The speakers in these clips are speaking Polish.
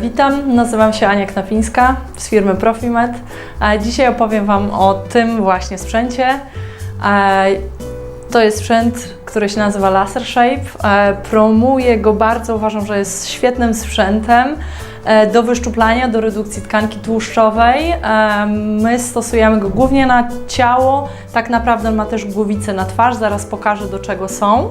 Witam, nazywam się Ania Knapińska z firmy Profimed. E, Dzisiaj opowiem Wam o tym właśnie sprzęcie. E, To jest sprzęt, który się nazywa Laser Shape. E, Promuję go bardzo, uważam, że jest świetnym sprzętem e, do wyszczuplania, do redukcji tkanki tłuszczowej. My stosujemy go głównie na ciało, tak naprawdę ma też głowice na twarz, zaraz pokażę do czego są.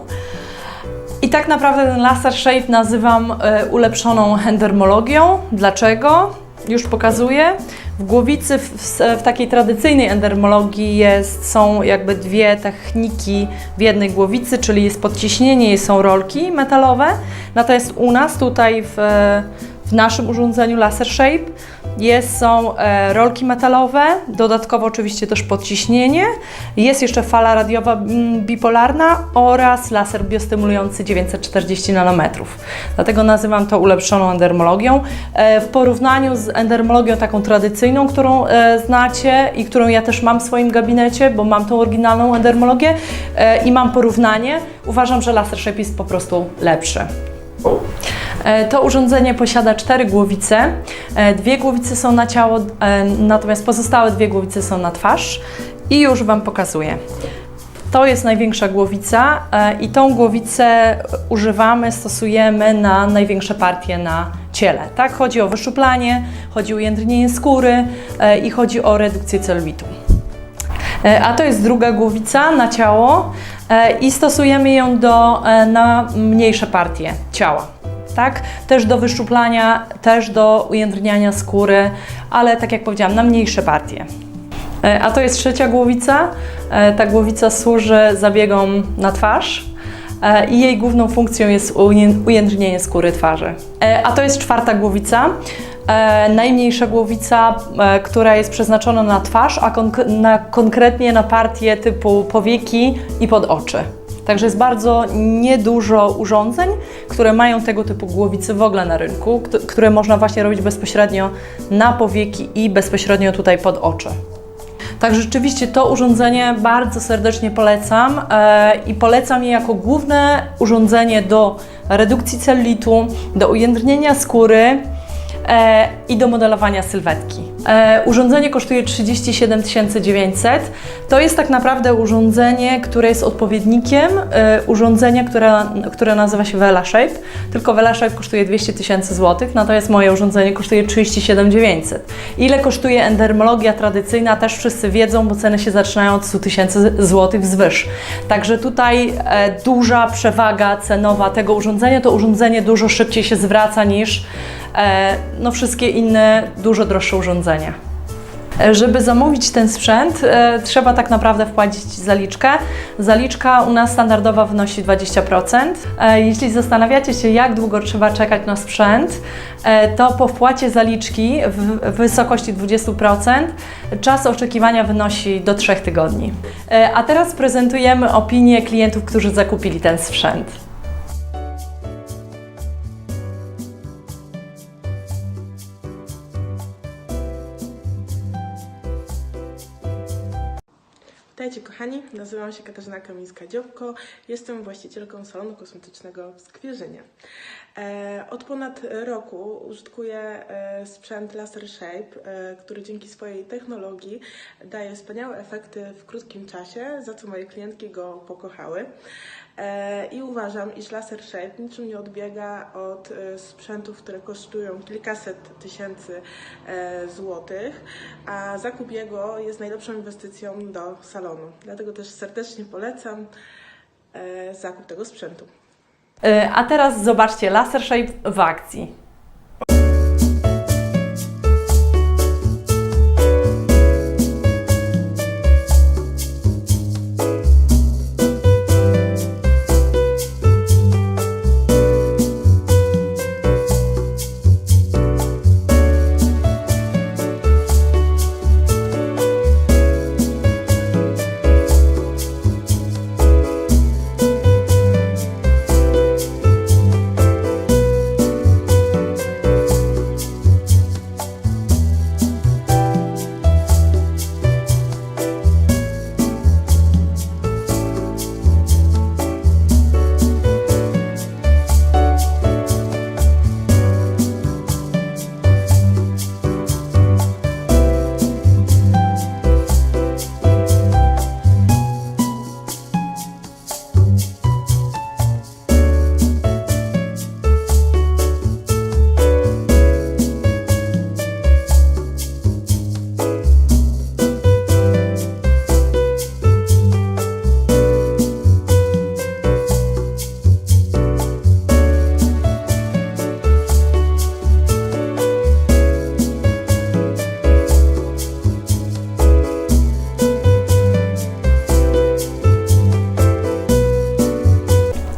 I tak naprawdę ten laser shape nazywam e, ulepszoną endermologią. Dlaczego? Już pokazuję. W głowicy, w, w, takiej tradycyjnej endermologii jest, są jakby dwie techniki w jednej głowicy, czyli jest podciśnienie i są rolki metalowe. Natomiast u nas tutaj w, w naszym urządzeniu Laser Shape jest, są e, rolki metalowe, dodatkowo oczywiście też podciśnienie, jest jeszcze fala radiowa mm, bipolarna oraz laser biostymulujący 940 nanometrów. Dlatego nazywam to ulepszoną endermologią. E, w porównaniu z endermologią taką tradycyjną, którą e, znacie i którą ja też mam w swoim gabinecie, bo mam tą oryginalną endermologię i mam porównanie, uważam, że laser shape jest po prostu lepszy. E, To urządzenie posiada cztery głowice. E, Dwie głowice są na ciało, e, natomiast pozostałe dwie głowice są na twarz. I już Wam pokazuję. To jest największa głowica i tą głowicę używamy, stosujemy na największe partie na ciele. Tak, chodzi o wyszczuplanie, chodzi o ujędrnienie skóry i chodzi o redukcję celulitu. A to jest druga głowica na ciało i stosujemy ją do, na mniejsze partie ciała. Tak? Też do wyszczuplania, też do ujędrniania skóry, ale tak jak powiedziałam, na mniejsze partie. E, A to jest trzecia głowica. E, Ta głowica służy zabiegom na twarz e, i jej główną funkcją jest uję- ujędrnienie skóry twarzy. A to jest czwarta głowica. Najmniejsza głowica, która jest przeznaczona na twarz, a konk- na, konkretnie na partie typu powieki i pod oczy. Także jest bardzo niedużo urządzeń, które mają tego typu głowice w ogóle na rynku, kt- które można właśnie robić bezpośrednio na powieki i bezpośrednio tutaj pod oczy. Tak, rzeczywiście to urządzenie bardzo serdecznie polecam e, i polecam je jako główne urządzenie do redukcji celulitu, do ujędrnienia skóry e, i do modelowania sylwetki. E, urządzenie kosztuje 37 900. To jest tak naprawdę urządzenie, które jest odpowiednikiem e, urządzenia, które, które nazywa się Vela Shape, tylko Vela Shape kosztuje 200 tysięcy złotych, natomiast moje urządzenie kosztuje 37 900. Ile kosztuje endermologia tradycyjna, też wszyscy wiedzą, bo ceny się zaczynają od 100 tysięcy złotych wzwyż. Także tutaj e, duża przewaga cenowa tego urządzenia, to urządzenie dużo szybciej się zwraca niż no, wszystkie inne, dużo droższe urządzenia. E, Żeby zamówić ten sprzęt, e, trzeba tak naprawdę wpłacić zaliczkę. Zaliczka u nas standardowa wynosi 20%. E, jeśli zastanawiacie się, jak długo trzeba czekać na sprzęt, e, to po wpłacie zaliczki w wysokości 20% czas oczekiwania wynosi do 3 tygodni. E, a teraz prezentujemy opinie klientów, którzy zakupili ten sprzęt. Witajcie kochani, nazywam się Katarzyna Kamińska-Dziobko, jestem właścicielką salonu kosmetycznego w Skwierzynie. E, od ponad roku użytkuję e, sprzęt Laser Shape, e, który dzięki swojej technologii daje wspaniałe efekty w krótkim czasie, za co moje klientki go pokochały. I uważam, iż Laser Shape niczym nie odbiega od sprzętów, które kosztują kilkaset tysięcy złotych, a zakup jego jest najlepszą inwestycją do salonu. Dlatego też serdecznie polecam e, zakup tego sprzętu. E, A teraz zobaczcie Laser Shape w akcji.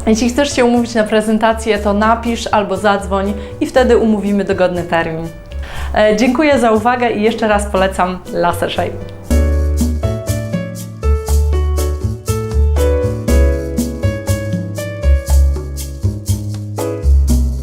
Jeśli chcesz się umówić na prezentację, to napisz albo zadzwoń i wtedy umówimy dogodny termin. E, Dziękuję za uwagę i jeszcze raz polecam Laser Shape.